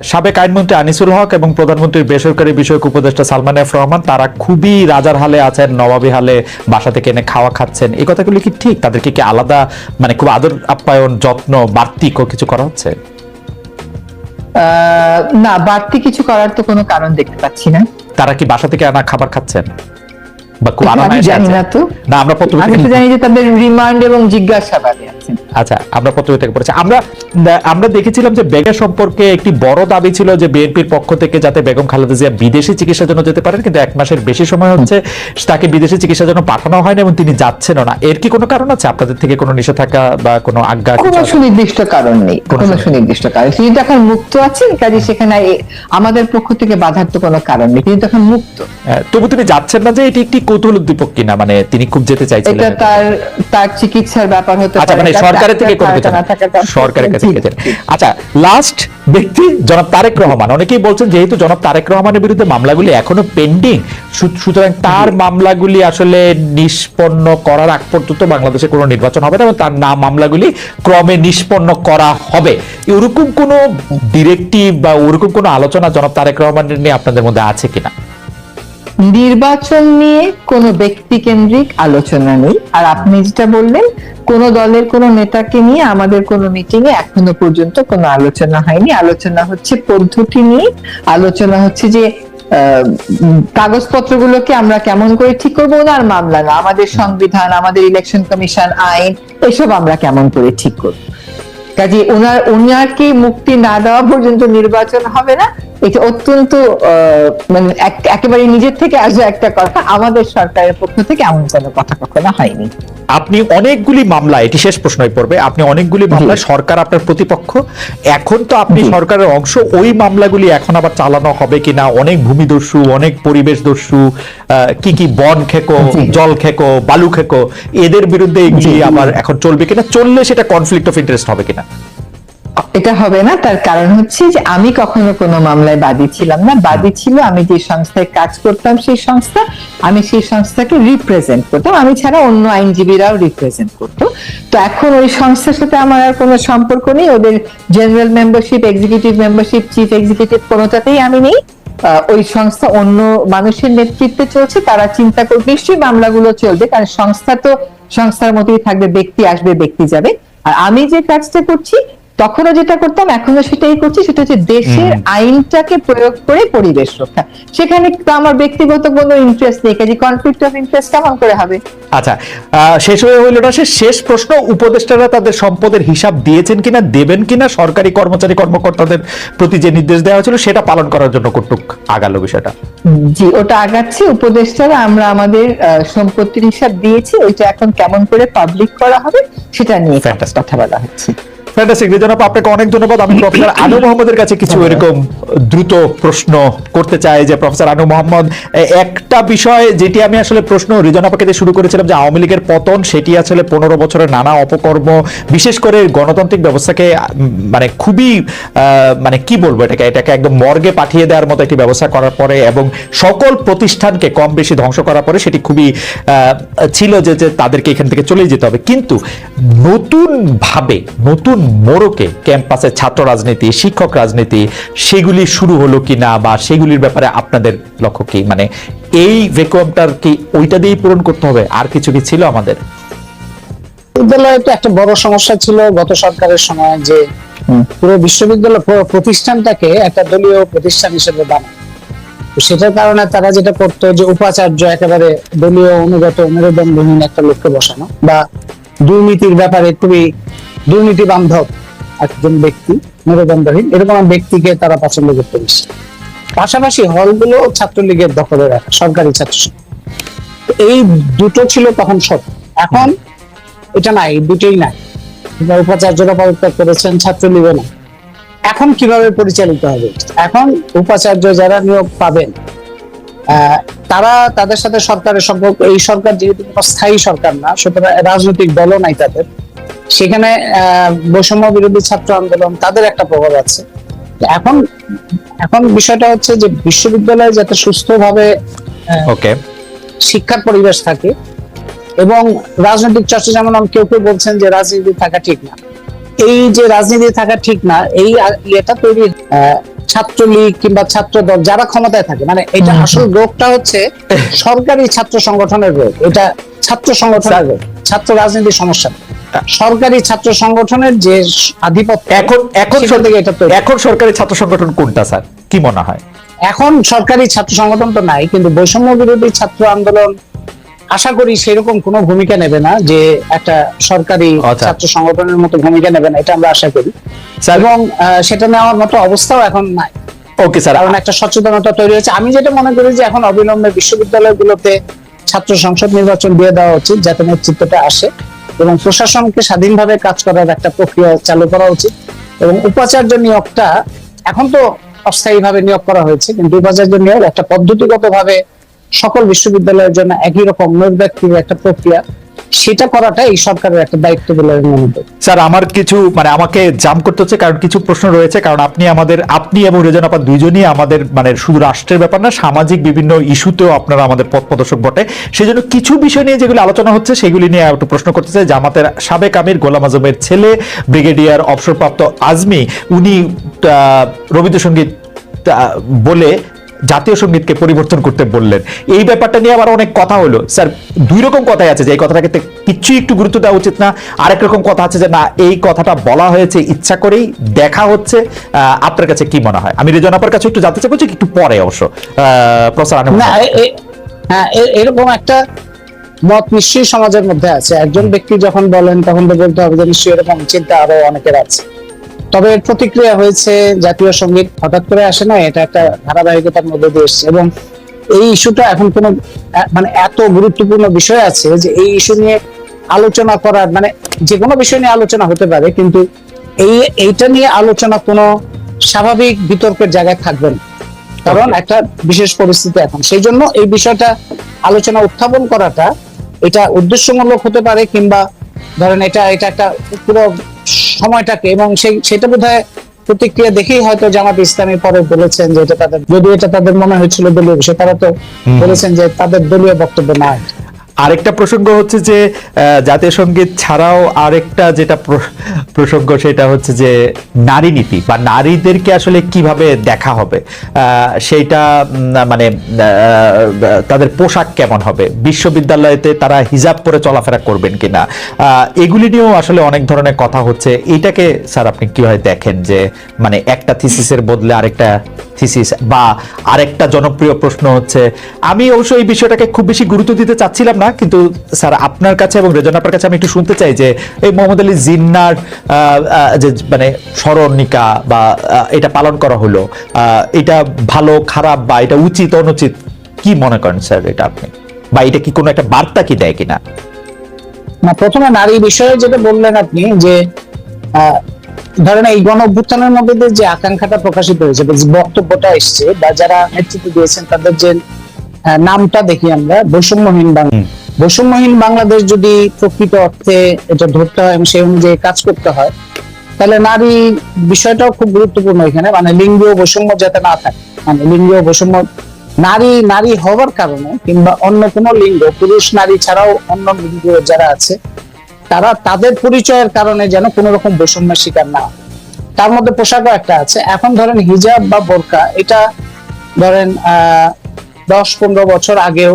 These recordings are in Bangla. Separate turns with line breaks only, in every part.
সাবেক আইনমন্ত্রী আনিসুল হক এবং প্রধানমন্ত্রীর বেসরকারি বিষয়ক উপদেষ্টা সালমান এফ রহমান তারা খুবই রাজার হালে আছেন নবাবী হালে বাসা থেকে এনে খাওয়া খাচ্ছেন। এই কথাগুলি কি ঠিক? তাদেরকে কি আলাদা মানে খুব আদর আপ্যায়ন যত্ন বাড়তি কিছু করা হচ্ছে?
না বাড়তি কিছু করার তো কোনো কারণ দেখতে পাচ্ছি না।
তারা কি বাসা থেকে আনা খাবার খাচ্ছেন? বা খুব
আমি জানি না তো।
না আমরা পত্র
আমি তো জানি যে তাদের রিমান্ড এবং জিজ্ঞাসাবাদে আছেন
আচ্ছা আমরা পত্রিকা থেকে পড়েছি। আমরা আমরা দেখেছিলাম যে বেগম সম্পর্কে একটি বড় দাবি ছিল যে বিএনপির পক্ষ থেকে যাতে বেগম খালেদা জিয়া বিদেশি চিকিৎসার জন্য যেতে পারেন কিন্তু এক মাসের বেশি সময় হচ্ছে তাকে বিদেশি চিকিৎসার জন্য পাঠানো হয়নি এবং তিনি যাচ্ছেনও না। এর কি কোনো কারণ আছে? আপনাদের থেকে কোনো নিষেধাজ্ঞা বা কোনো আজ্ঞা
কোনো? সুনির্দিষ্ট কারণ নেই।
কোনো
সুনির্দিষ্ট কারণ তিনি তো এখন মুক্ত আছেন কাজে সেখানে আমাদের পক্ষ থেকে বাধার তো কোনো কারণ নেই। তিনি তো এখন মুক্ত।
হ্যাঁ, তবু তিনি যাচ্ছেন না যে এটি একটি কৌতূহল উদ্দীপক কিনা? মানে তিনি খুব যেতে চাইছিলেন
এটা তার তার চিকিৎসার ব্যাপার হতে
আচ্ছা মানে সরকারের থেকে কোনো
তার-
সরকারের কাছে আচ্ছা লাস্ট ব্যক্তি জনাব তারেক রহমান। অনেকেই বলছেন যেহেতু জনাব তারেক রহমানের বিরুদ্ধে মামলাগুলি এখনও পেন্ডিং সুতরাং তার মামলাগুলি আসলে নিষ্পন্ন করার আগ পর্যন্ত বাংলাদেশে কোনো নির্বাচন হবে না এবং তার নাম মামলাগুলি ক্রমে নিষ্পন্ন করা হবে। এরকম কোনো ডিরেক্টিভ বা ওরকম কোনো আলোচনা জনাব তারেক রহমানের নিয়ে আপনাদের মধ্যে আছে কিনা?
নির্বাচন নিয়ে কোনো ব্যক্তি কেন্দ্রিক আলোচনা নেই। আর আপনি যেটা বললেন, কোন দলের কোন নেতাকে নিয়ে আমাদের কোনো মিটিং এ এখনও পর্যন্ত কোনো আলোচনা হয়নি। আলোচনা হচ্ছে পদ্ধতি নিয়ে। আলোচনা হচ্ছে যে কাগজপত্রগুলোকে আমরা কেমন করে ঠিক করব, ওনার মামলা না। আমাদের সংবিধান, আমাদের ইলেকশন কমিশন আইন, এসব আমরা কেমন করে ঠিক করব? কাজে ওনার ওনাকে মুক্তি না দেওয়া পর্যন্ত নির্বাচন হবে না। এটা অত্যন্ত মানে একেবারে নিজের থেকে আসবে একটা কথা, আমাদের সরকারের পক্ষ থেকে এমন কোনো কথা কখনো হয়নি।
আপনি অনেকগুলি মামলা এটি শেষ প্রশ্নই পড়বে আপনি অনেকগুলি মামলা সরকার আপনার প্রতিপক্ষ। এখন তো আপনি সরকারের অংশ ওই মামলাগুলি এখন আবার চালানো হবে কিনা অনেক ভূমিদস্যু অনেক পরিবেশ দস্যু আহ, কি কি বন খেকো জল খেকো বালু খেকো এদের বিরুদ্ধে এগুলি আবার এখন চলবে কিনা চললে সেটা কনফ্লিক্ট অফ ইন্টারেস্ট হবে কিনা?
এটা হবে না, তার কারণ হচ্ছে যে আমি কখনো কোনো মামলায় বাদী ছিলাম না। বাদী ছিল, আমি যে সংস্থায় কাজ করতাম সেই সংস্থা, আমি সেই সংস্থাকে রিপ্রেজেন্ট করতাম। আমি ছাড়া অন্য আইনজীবীরাও রিপ্রেজেন্ট করতো। তো এখন ওই সংস্থার সাথে আমার আর কোনো সম্পর্ক নেই। ওদের general membership executive membership chief executive কোনোটাতেই আমি নেই। ওই সংস্থা অন্য মানুষের নেতৃত্বে চলছে, তারা চিন্তা করে নিশ্চয়ই মামলাগুলো চলবে, কারণ সংস্থা তো, সংস্থার মতোই থাকবে, ব্যক্তি আসবে, ব্যক্তি যাবে। আর আমি যে কাজটা করছি তখনও যেটা করতাম এখনও সেটাই করছি সেটা হচ্ছে দেশের আইনটাকে প্রয়োগ করে পরিবেশ রক্ষা। সেখানে তো আমার ব্যক্তিগত কোনো ইন্টারেস্ট নেই কাজে কনফ্লিক্ট অফ ইন্টারেস্ট কেমন করে হবে?
আচ্ছা শেষ হয়ে হইল না শেষ প্রশ্ন উপদেষ্টারা তাদের সম্পদের হিসাব দিয়েছেন কিনা দেবেন কিনা সরকারি কর্মচারী কর্মকর্তাদের প্রতি যে নির্দেশ দেওয়া হয়েছিল সেটা পালন করার জন্য কটুক আগালো বিষয়টা।
জি ওটা আগাচ্ছি উপদেষ্টারা আমরা আমাদের সম্পত্তির হিসাব দিয়েছি ওইটা এখন কেমন করে পাবলিক করা হবে সেটা নিয়ে কথা বলা হচ্ছে।
ফ্যান্টাস্টিক রিজনাপ আপনাকে অনেক ধন্যবাদ। আমি প্রফেসর আনু মোহাম্মদের কাছে কিছু এরকম দ্রুত প্রশ্ন করতে চাই যে প্রফেসর আনু মোহাম্মদ একটা বিষয় যেটি আমি আসলে প্রশ্ন রিজনাপাকে দিয়ে শুরু করেছিলাম যে আওয়ামী লীগের পতন সেটি আসলে পনেরো বছরের নানা অপকর্ম বিশেষ করে গণতান্ত্রিক ব্যবস্থাকে মানে খুবই আহ, মানে কি বলব এটাকে এটাকে একদম মর্গে পাঠিয়ে দেওয়ার মতো একটি ব্যবস্থা করার পরে এবং সকল প্রতিষ্ঠানকে কম বেশি ধ্বংস করার পরে সেটি খুবই আহ, ছিল যে তাদেরকে এখান থেকে চলে যেতে হবে। কিন্তু নতুন ভাবে নতুন মোড়কে ক্যাম্পাসে ছাত্র রাজনীতি শিক্ষক রাজনীতি সেগুলি শুরু হলো কিনা বা সেগুলির ব্যাপারে আপনাদের লক্ষ্য কি? মানে এই ভ্যাকুয়ামটার কি ওইটা দিয়েই পূরণ করতে হবে? আর কিছু কি ছিল আমাদের?
বিশ্ববিদ্যালয়ে একটা বড় সমস্যা ছিল গত সরকারের সময় যে পুরো বিশ্ববিদ্যালয় প্রতিষ্ঠানটাকে একটা দলীয় প্রতিষ্ঠান হিসেবে বানায়। সেটার কারণে তারা যেটা করতো যে উপাচার্য একেবারে দলীয় অনুগত মেরুদণ্ডহীন একটা লোককে বসানো বা দুর্নীতির ব্যাপারে খুবই দুর্নীতি বান্ধব একজন ব্যক্তি, মেরুদণ্ডহীন, এরকম ব্যক্তিকে তারা পছন্দ করতে বেশি পাশাপাশি হলগুলো ছাত্রলীগের দখলে রাখা, সরকারি ছাত্র এই দুটো ছিল তখন সব। এখন এটা নাই দুটোই নাই। উপাচার্যরা পদত্যাগ করেছেন, ছাত্রলীগও না এখন কীভাবে পরিচালিত হবে? এখন উপাচার্য যারা নিয়োগ পাবেন তারা তাদের সাথে সরকারের সম্পর্ক, এই সরকার যেহেতু স্থায়ী সরকার না, সুতরাং রাজনৈতিক দলও নাই তাদের। সেখানে বৈষম্য বিরোধী ছাত্র আন্দোলন তাদের একটা প্রভাব আছে। এখন এখন বিষয়টা হচ্ছে যে বিশ্ববিদ্যালয়ে যাতে সুস্থভাবে
ওকে
শিক্ষার পরিবেশ থাকে এবং রাজনৈতিক চর্চা যেমন কেউ কেউ বলছেন যে রাজনীতি থাকা ঠিক না। এই যে রাজনীতি থাকা ঠিক না এই ইয়েটা তৈরি আহ, ছাত্রলীগ কিংবা ছাত্র দল যারা ক্ষমতায় থাকে মানে এটা আসল রোগটা হচ্ছে সরকারি ছাত্র সংগঠনের রোগ। এটা ছাত্র সংগঠনের রোগ। ছাত্র রাজনীতির সমস্যা। সরকারি ছাত্র সংগঠনের যে আধিপত্য
এখন এখন
থেকে এটা তৈরি।
এখন সরকারি ছাত্র সংগঠন কোনটা স্যার? কি মনে হয়?
এখন সরকারি ছাত্র সংগঠন তো নাই কিন্তু বৈষম্য বিরোধী ছাত্র আন্দোলন আশা করি সেরকম কোনো ভূমিকা নেবে না যে একটা সরকারি
আচ্ছা।
ছাত্র সংগঠনের মতো ভূমিকা নেবে না এটা আমরা আশা করি। এবং সেটা নেওয়ার মতো অবস্থাও এখন নাই।
Okay sir.
কারণ একটা সচেতনতা তৈরি হয়েছে। আমি যেটা মনে করি যে এখন অবিলম্বে বিশ্ববিদ্যালয়গুলোতে ছাত্র সংসদ নির্বাচন দিয়ে দেওয়া উচিত যাতে নেতৃত্বটা আসে এবং প্রশাসনকে স্বাধীনভাবে কাজ করার একটা প্রক্রিয়া চালু করা উচিত। এবং উপাচার্য নিয়োগটা এখন তো অস্থায়ী ভাবে নিয়োগ করা হয়েছে, কিন্তু উপাচার্য নিয়োগ একটা পদ্ধতিগত ভাবে সকল বিশ্ববিদ্যালয়ের জন্য একই রকম নৈর্ব্যক্তিক একটা প্রক্রিয়া। সেটা করাটা এই সরকারের একটা দায়িত্ব বলে আমি মনে করি।
স্যার, আমার কিছু মানে আমাকে জাম করতে হচ্ছে, কারণ কিছু প্রশ্ন রয়েছে, কারণ আপনি আমাদের, আপনি এবং রেজন আপা দুইজনই আমাদের মানে শুধু রাষ্ট্রের ব্যাপার না, সামাজিক বিভিন্ন ইস্যুতেও আপনারা আমাদের পথ প্রদর্শক বটে। সেই জন্য কিছু বিষয় নিয়ে যেগুলো আলোচনা হচ্ছে, সেগুলি নিয়ে একটু প্রশ্ন করতে চাই। জামাতের সাবেক আমির গোলাম আজমের ছেলে, ব্রিগেডিয়ার অবসরপ্রাপ্ত আজমি, উনি রবীন্দ্রসঙ্গীত বলে জাতীয় সঙ্গীতকে পরিবর্তন করতে বললেন। এই ব্যাপারটা নিয়ে আবার অনেক কথা হলো। স্যার দুই রকম কথাই আছে যে এই কথাটাকে কিচ্ছুই একটু গুরুত্ব দেওয়া উচিত না। আরেক রকম কথা আছে যে না এই কথাটা বলা হয়েছে ইচ্ছা করেই দেখা হচ্ছে। আপনার কাছে কি মনে হয়? আমি রেজন আপার কাছে একটু জানতে চাইব একটু পরে অবশ্য।
না এ- হ্যাঁ এরকম একটা মত নিশ্চয়ই সমাজের মধ্যে আছে। একজন ব্যক্তি যখন বলেন তখন তো বলতে হবে যে নিশ্চয়ই এরকম চিন্তা আরও অনেকের আছে। তবে এর প্রতিক্রিয়া হয়েছে জাতীয় সংগীত হঠাৎ করে আসে না এটা একটা ধারাবাহিকতার মধ্যে দিয়ে এসছে। এবং এই ইস্যুটা এখন কোনো মানে এত গুরুত্বপূর্ণ বিষয় আছে যে এই ইস্যু নিয়ে আলোচনা করার মানে যে কোনো বিষয় নিয়ে আলোচনা হতে পারে কিন্তু এই এইটা নিয়ে আলোচনা কোনো স্বাভাবিক বিতর্কের জায়গায় থাকবে না। কারণ একটা বিশেষ পরিস্থিতি এখন। সেই জন্য এই বিষয়টা আলোচনা উত্থাপন করাটা এটা উদ্দেশ্যমূলক হতে পারে কিংবা ধরেন এটা এটা একটা পুরো সময়টাকে এবং সেই সেটা বোধ প্রতিক্রিয়া দেখেই হয়তো জামাত ইসলামী পরে বলেছেন যে এটা তাদের যদি এটা তাদের মনে হয়েছিল দলীয় বিষয় তারা তো বলেছেন যে তাদের দলীয় বক্তব্য না
আরেকটা প্রসঙ্গ হচ্ছে যে জাতীয় সংগীত ছাড়াও আরেকটা যেটা প্রসঙ্গ সেটা হচ্ছে যে, নারী নীতি বা নারীদেরকে আসলে কীভাবে দেখা হবে? সেইটা মানে তাদের পোশাক কেমন হবে? বিশ্ববিদ্যালয়তে তারা হিজাব পরে চলাফেরা করবেন কিনা? এগুলি নিয়েও আসলে অনেক ধরনের কথা হচ্ছে। এটাকে, স্যার, আপনি কীভাবে দেখেন যে মানে একটা থিসিসের বদলে আরেকটা থিসিস বা আরেকটা জনপ্রিয় প্রশ্ন হচ্ছে, আমি অবশ্য এই বিষয়টাকে খুব বেশি গুরুত্ব দিতে চাচ্ছিলাম না, কিন্তু স্যার আপনার কাছে এবং রেজন আপনার কাছে আমি একটু শুনতে চাই যে এই মোহাম্মদ আলী জিন্নার যে মানে স্মরণিকা বা এটা পালন করা হলো এটা ভালো, খারাপ বা এটা উচিত, অনুচিত কি মনে করেন স্যার এটা আপনি? বা এটা কি কোনো একটা বার্তা কি দেয় কিনা?
না, প্রথমে নারী বিষয়ে যেটা বললেন আপনি যে ধরেন এই গণ অভ্যুত্থানের মধ্যে যে আকাঙ্ক্ষাটা প্রকাশিত হয়েছে বক্তব্যটা এসছে বা যারা নেতৃত্ব দিয়েছেন তাদের যে নামটা দেখি আমরা বৈষম্যহীন বাংলা বৈষম্যহীন বাংলাদেশ যদি প্রকৃত অর্থে এটা ধরতে হয় এবং সেই অনুযায়ী কাজ করতে হয় তাহলে নারী বিষয়টাও খুব গুরুত্বপূর্ণ এখানে। মানে লিঙ্গ বৈষম্য যাতে না থাকে মানে লিঙ্গীয় বৈষম্য নারী নারী হওয়ার কারণে কিংবা অন্য কোনো লিঙ্গ পুরুষ নারী ছাড়াও অন্য লিঙ্গ যারা আছে তারা তাদের পরিচয়ের কারণে যেন কোনো রকম বৈষম্যের শিকার না তার মধ্যে পোশাকও একটা আছে। এখন ধরেন হিজাব বা বোরকা, এটা ধরেন দশ পনেরো বছর আগেও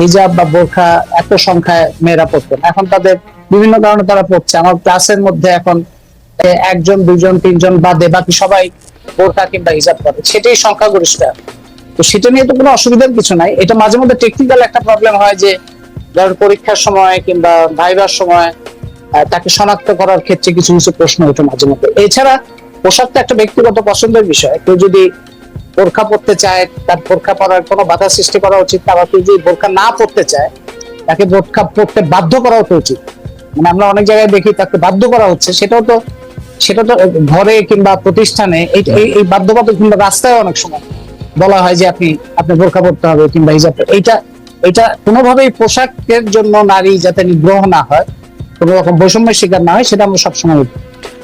হিজাব বা বোরখা এত সংখ্যায় মেয়েরা পড়তেন এখন তাদের বিভিন্ন কারণে তারা পড়ছে আমার ক্লাসের মধ্যে এখন একজন, দুজন, তিনজন বাদে বাকি সবাই বোরখা কিংবা হিজাব পরে। সেটাই সংখ্যাগরিষ্ঠ তো সেটা নিয়ে তো কোনো অসুবিধার কিছু নাই। এটা মাঝে মধ্যে টেকনিক্যাল একটা প্রবলেম হয় যে ধর পরীক্ষার সময় কিংবা ভাইবার সময় তাকে শনাক্ত করার ক্ষেত্রে কিছু কিছু প্রশ্ন ওঠে মাঝে মধ্যে। এছাড়া পোশাক তো একটা ব্যক্তিগত পছন্দের বিষয়। কেউ যদি বোরখা পড়তে চায়, তার বোরখা পরার কোনো বাধা সৃষ্টি করা উচিত আবার কেউ যদি বোরখা না পড়তে চায়, তাকে বোরখা পড়তে বাধ্য করা উচিত। মানে আমরা অনেক জায়গায় দেখি তাকে বাধ্য করা হচ্ছে। সেটাও তো, সেটা তো ঘরে কিংবা প্রতিষ্ঠানে এই বাধ্যবাধক কিংবা রাস্তায় অনেক সময় বলা হয় যে আপনি আপনি বোরখা পড়তে হবে কিংবা হিজাব এইটা এটা কোনোভাবেই পোশাকের জন্য নারী যাতে নিগ্রহ না হয় কোনো রকম বৈষম্যের শিকার না হয় সেটা আমরা সবসময়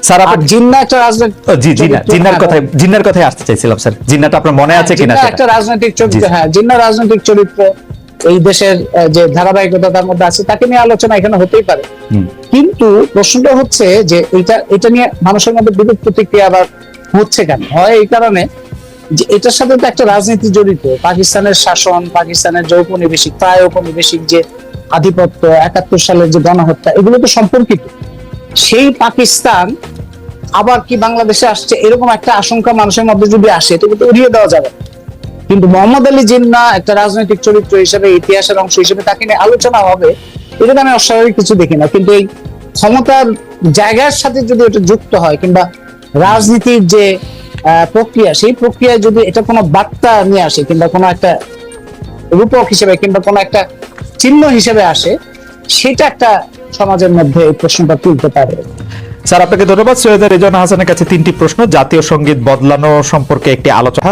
স্যার
জিন্না একটা রাজনৈতিক
জি জিন্না
চরিত্র-
জিন্নার
হ্যাঁ,
কথায় জিন্নার কথায় আসতে চাইছিলাম স্যার। জিন্নাটা আপনার মনে আছে কিনা
জিন্না একটা রাজনৈতিক চরিত্র
জি।
হ্যাঁ জিন্না রাজনৈতিক চরিত্র এই দেশের যে ধারাবাহিকতা তার মধ্যে আছে তাকে নিয়ে আলোচনা এখানে হতেই পারে। কিন্তু প্রশ্নটা হচ্ছে যে এটা এটা নিয়ে মানুষের মধ্যে বিরূপ প্রতিক্রিয়া আবার হচ্ছে কেন? হয় এই কারণে এটার সাথে তো একটা রাজনীতি জড়িত। পাকিস্তানের শাসন, পাকিস্তানের যে ঔপনিবেশিক, প্রায় ঔপনিবেশিক যে আধিপত্য, একাত্তর সালের যে গণহত্যা, এগুলো তো সম্পর্কিত। সেই পাকিস্তান আবার কি বাংলাদেশে আসছে, এরকম একটা আশঙ্কা মানুষের মধ্যে যদি আসে এটা কিন্তু উড়িয়ে দেওয়া যাবে কিন্তু মোহাম্মদ আলী জিন্না একটা রাজনৈতিক চরিত্র হিসেবে, ইতিহাসের অংশ হিসেবে তাকে নিয়ে আলোচনা হবে এটা আমি অস্বাভাবিক কিছু দেখি না। কিন্তু এই ক্ষমতার জায়গার সাথে যদি এটা যুক্ত হয়, কিংবা রাজনীতির যে প্রক্রিয়া, সেই প্রক্রিয়ায় যদি এটা কোনো বার্তা নিয়ে আসে কিংবা কোনো একটা রূপক হিসেবে কিংবা কোনো একটা চিহ্ন হিসেবে আসে, সেটা একটা সমাজের মধ্যে এই প্রশ্নটা তুলতে পারে।
স্যার, আপনাকে ধন্যবাদ। সৈয়দ রেজান হাসানের কাছে তিনটি প্রশ্ন। জাতীয় সংগীত বদলানো সম্পর্কে একটি আলোচনা।